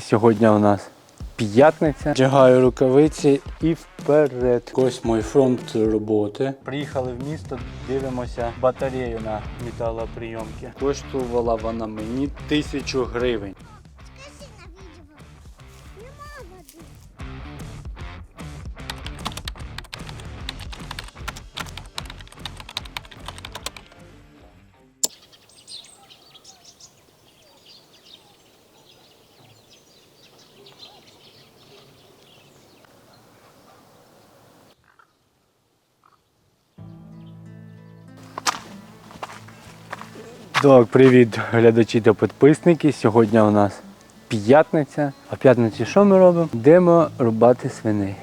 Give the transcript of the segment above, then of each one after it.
Сьогодні у нас п'ятниця. Вдягаю рукавиці і вперед. Ось мій фронт роботи. Приїхали в місто, дивимося батарею на металоприйомки. Коштувала вона мені тисячу гривень. Так, привіт, глядачі та підписники. Сьогодні у нас п'ятниця. А п'ятниці що ми робимо? Йдемо рубати свиней.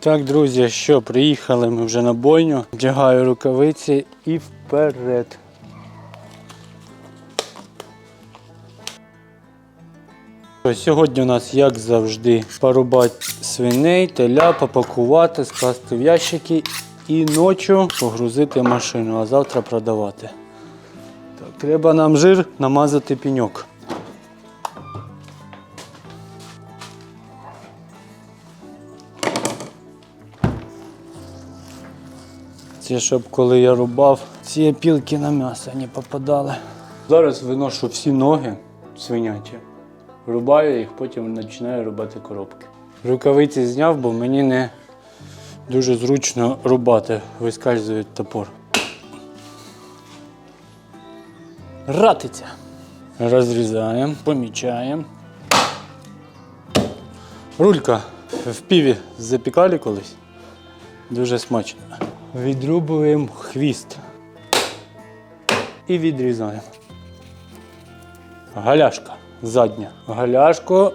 Так, друзі, що, приїхали ми вже на бойню. Вдягаю рукавиці і вперед. Сьогодні у нас, як завжди, порубати свиней, теля, попакувати, скласти в ящики і ночі погрузити машину, а завтра продавати. Так, треба нам жир намазати пеньок. Це щоб коли я рубав, ці опілки на м'ясо не попадали. Зараз виношу всі ноги свиняті. Рубаю їх, потім починаю рубати коробки. Рукавиці зняв, бо мені не дуже зручно рубати, вискальзує топор. Ратиця. Розрізаємо, помічаємо. Рулька в піві запікали колись. Дуже смачно. Відрубуємо хвіст. І відрізаємо. Галяшка задня. Галяшку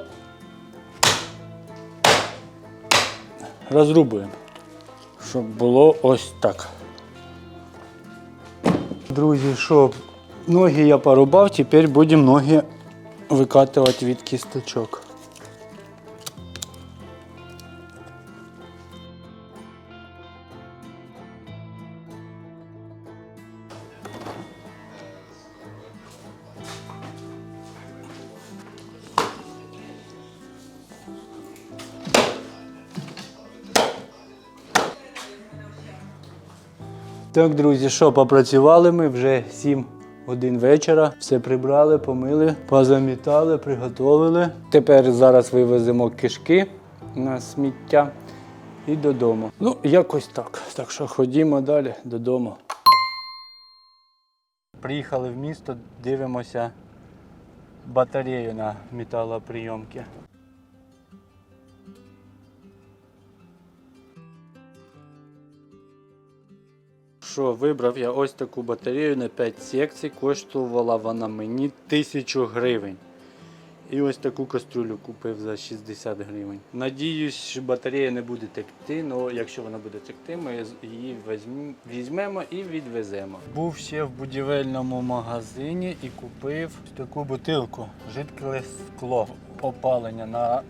розрубуємо, щоб було ось так. Друзі, що ноги я порубав, тепер будемо ноги викатувати від кісточок. Так, друзі, що попрацювали ми вже 7 годин вечора. Все прибрали, помили, позамітали, приготовили. Тепер зараз вивеземо кишки на сміття і додому. Ну, якось так. Так що ходімо далі додому. Приїхали в місто, дивимося батарею на металоприйомки. Що, вибрав я ось таку батарею на 5 секцій, коштувала вона мені 1000 гривень. І ось таку каструлю купив за 60 гривень. Надіюсь, що батарея не буде текти, але якщо вона буде текти, ми її візьмемо і відвеземо. Був ще в будівельному магазині і купив таку бутилку, жидке скло опалення на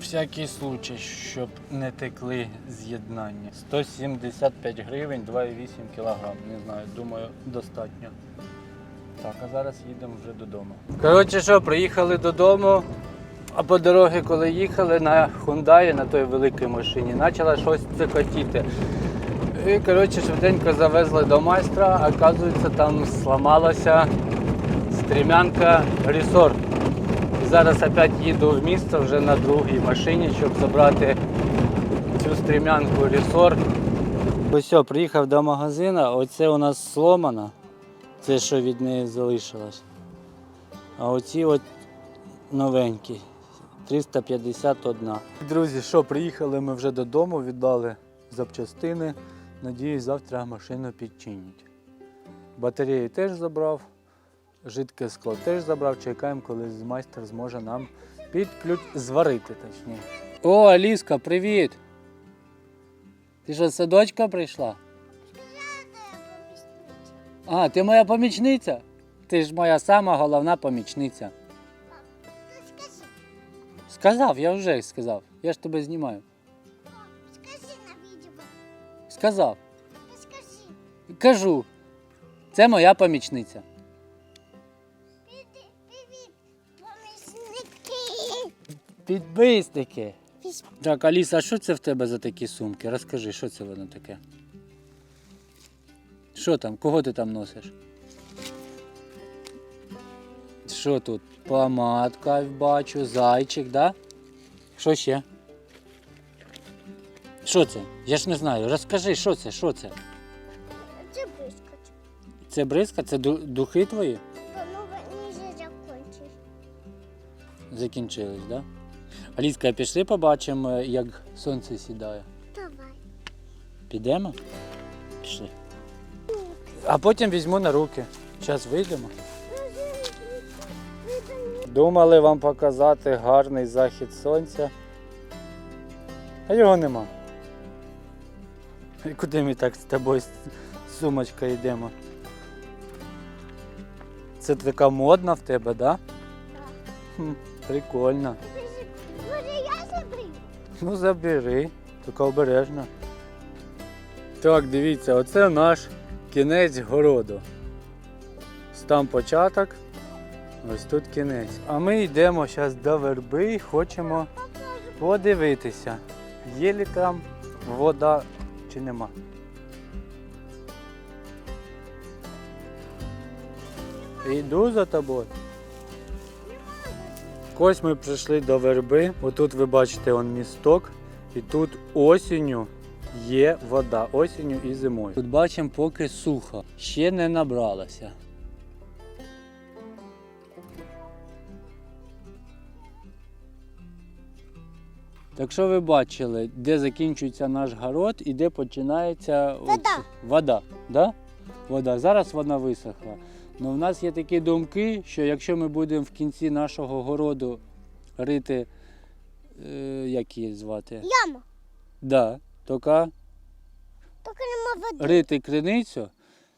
всякий случай, щоб не текли з'єднання. 175 гривень, 2,8 кг. Не знаю, думаю, достатньо. Так, а зараз їдемо вже додому. Коротше, що, приїхали додому. А по дорогі, коли їхали на Хундаї, на той великій машині, почала щось цикотіти. І коротше, швиденько завезли до майстра, а оказується, там зламалася стрімянка ресор. Зараз опять їду в місто вже на другій машині, щоб забрати цю стрімянку ресор. Все, приїхав до магазину, оце у нас сломано. Це що від неї залишилось. А оці от новенькі. 351. Друзі, що, приїхали ми вже додому, віддали запчастини. Надіюсь, завтра машину підчинять. Батареї теж забрав, жидке скло теж забрав. Чекаємо, коли майстер зможе нам підключ... зварити. точніше. О, Аліска, привіт! Ти що, з садочка прийшла? А, ти моя помічниця? Ти ж моя сама головна помічниця. Сказав, я вже сказав. Я ж тебе знімаю. Скажи на відео. Сказав. Кажу. Це моя помічниця. Підписники. Піс- Так, Аліса, а що це в тебе за такі сумки? Розкажи, що це воно таке? Що там? Кого ти там носиш? Що тут? Помадка бачу, зайчик, да? Що ще? Що це? Я ж не знаю. Розкажи, що це? Що це? Це блискать. Це бризка? Це духи твої? Ну, вони вже закончили. Закінчились, да? Аліска, пішли побачимо, як сонце сідає. Давай. Підемо? Пішли. А потім візьму на руки. Зараз вийдемо. Думали вам показати гарний захід сонця. А його нема. І куди ми так з тобою з сумочкою йдемо? Це така модна в тебе, так? Да? Хм, прикольно. Ну забери, тільки обережно. Так, дивіться, оце наш кінець городу. Там початок, ось тут кінець. А ми йдемо зараз до верби і хочемо подивитися, є ли там вода чи нема. Йду за тобою. Ось ми прийшли до верби. Отут ви бачите он місток. І тут осінню є вода. Осінню і зимою. Тут бачимо поки сухо. Ще не набралося. Так що ви бачили, де закінчується наш город і де починається Вода. вода. Да? Вода. Зараз вона висохла. Ну, в нас є такі думки, що якщо ми будемо в кінці нашого городу рити, е, як її звати? Яма. Да, тільки Тільки нема води. рити криницю,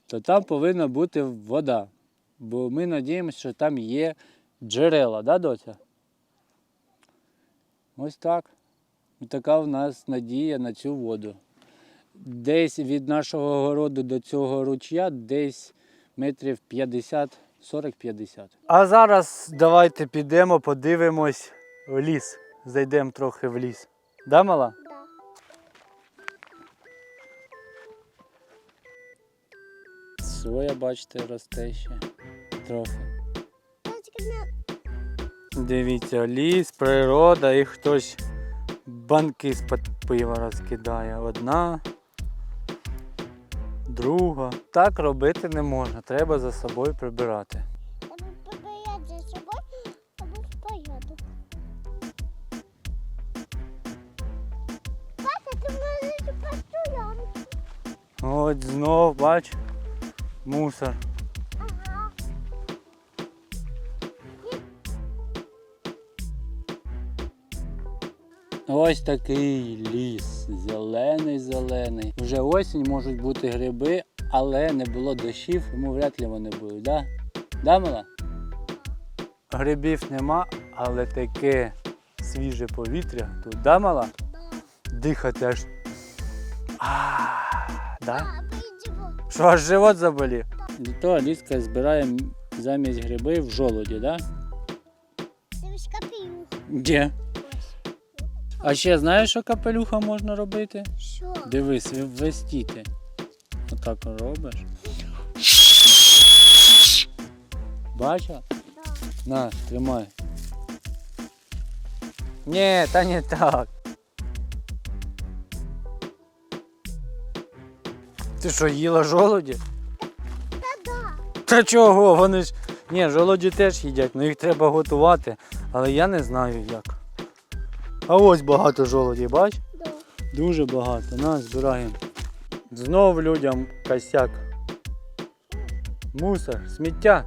то там повинна бути вода. Бо ми надіємося, що там є джерела, да, доця? Ось так. Така в нас надія на цю воду. Десь від нашого городу до цього ручя десь метрів 50, 40-50. А зараз давайте підемо, подивимось в ліс. Зайдемо трохи в ліс. Да, мала? Да. Соя, бачите, росте ще трохи. Дивіться, ліс, природа і хтось банки з-під пива розкидає. Одна, друга. Так робити не можна, треба за собою прибирати. За собою, порядок. Ти можеш. От знов, бач, мусор. Ось такий ліс, зелений, зелений. Вже осінь можуть бути гриби, але не було дощів, тому вряд ли вони будуть, да? Да, мала? Грибів нема, але таке свіже повітря тут, да, мала? Да. Дихати аж. А, да? Що аж живот заболів? Для того Аліска збирає замість грибів жолуді, да? Дивись копію. Де? А ще знаєш, що капелюха можна робити? Що? Дивись, ви- вестіти. Отак робиш. Бачила? Да. На, тримай. Ні, та не так. Ти що, їла жолуді? Та-да. Та чого? Вони ж. Ні, жолоді теж їдять, але їх треба готувати. Але я не знаю як. А ось багато жолоді, бач? Да. Дуже багато. На, збираємо. Знов людям косяк. Мусор, сміття.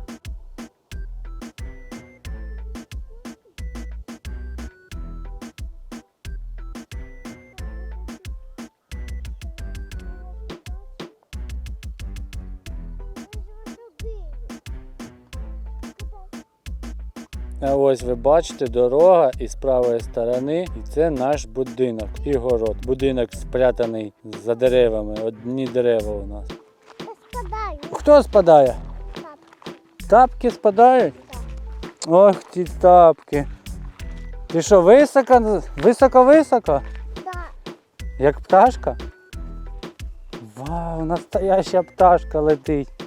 Ось ви бачите дорога і з правої сторони, і це наш будинок і город. Будинок спрятаний за деревами. Одні дерева у нас. Спадаю. Хто спадає? Так. Тапки спадають? Ох ті тапки. Ти що, високо, високо-високо? Да. Як пташка? Вау, настояща пташка летить.